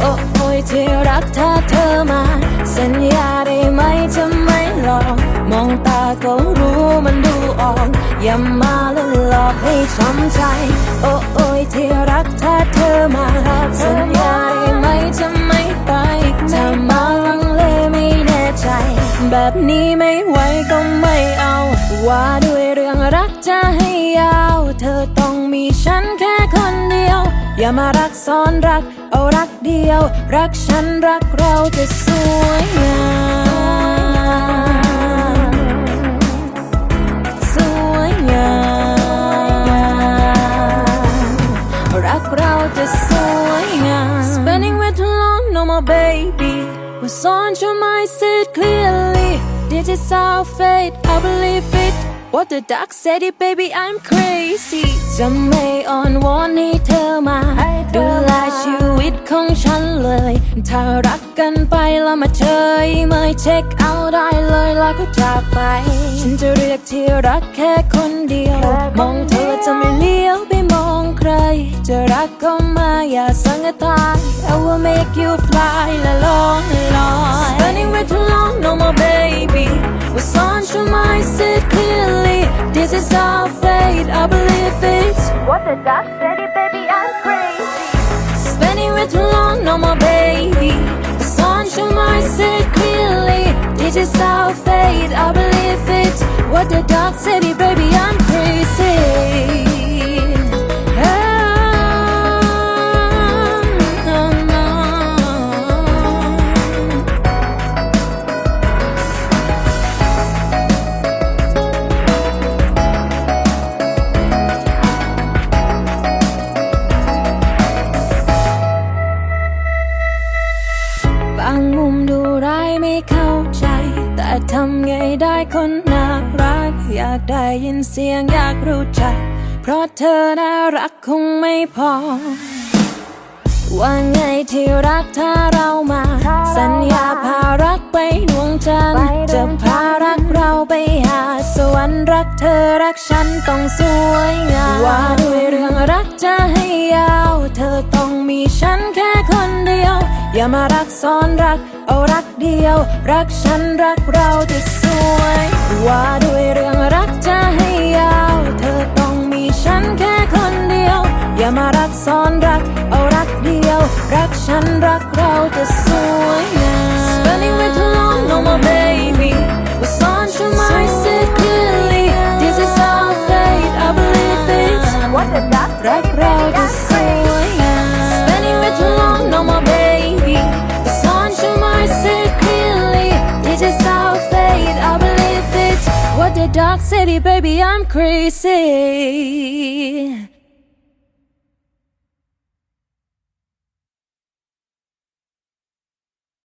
โอ้โอยที่รักถ้าเธอมา สัญญาได้ไหมจะไม่หลอก มองตาก็รู้มันดูออก อย่ามา หลอกให้ช้ำใจ โอ้โอยที่รักถ้าเธอมาสัญญาได้ไหมจะไม่ไปถ้ามาลังเลไม่แน่ใจ แบบนี้ไม่ไหวก็ไม่เอา ว่าด้วยเรื่องรักจะให้ยาว เธอต้องมีฉันแค่คนเดียว อย่ามารักซ้อนรัก เอารักเดียว รักฉันรักเราจะสวยงาม more baby was on your mind said clearly This is our fate I believe it What the doc said it baby I'm crazy จะไม่อ่อนวอนให้เธอมา ดูแลชีวิตของฉันเลย ถ้ารักกันไปแล้วมาเฉยเมยเช็คเอาได้เลยแล้วก็จากไป ฉันจะเรียกที่รักแค่คนเดียว มองเธอจะไม่เลี้ยวไปมองใคร จะรักก็ our song a. I will make you fly along, along. Spending way too long, no more baby. With sunshine, I see clearly. This is our fate, I believe it. What the doc said, it, baby, I'm crazy. Spending way too long, no more baby. With sunshine, I see clearly. This is our fate, I believe it. What the doc said, างมุมดูร้ายไม่เข้าใจ แต่ทำไงได้คนน่ารัก อยากได้ยินเสียงอยากรู้จัก เพราะเธอน่ารักคงไม่พอ ว่าไงที่รักถ้าเรามา สัญญาพารักไปดวงจันทร์จะพารักเราไปหา สวรรค์รักเธอรักฉันต้องสวยงามว่าด้วยเรื่องรักจะให้ยาว เธอต้องมีฉันแค่คนเดียว อย่ามารักซ้อนรัก เอารักเดียว รักฉันรักเราจะสวย ว่าด้วยเรื่องรักจะให้ยาว เธอต้องมีฉันแค่คนเดียว อย่ามารักซ้อนรัก เอารักเดียว รักฉันรักเราจะสวยงาม Spending way too long no more baby was on your mind said clearly This is our fate I believe it What the doc รั said ก it, เรา baby, จะ I'm สวย baby I'm crazy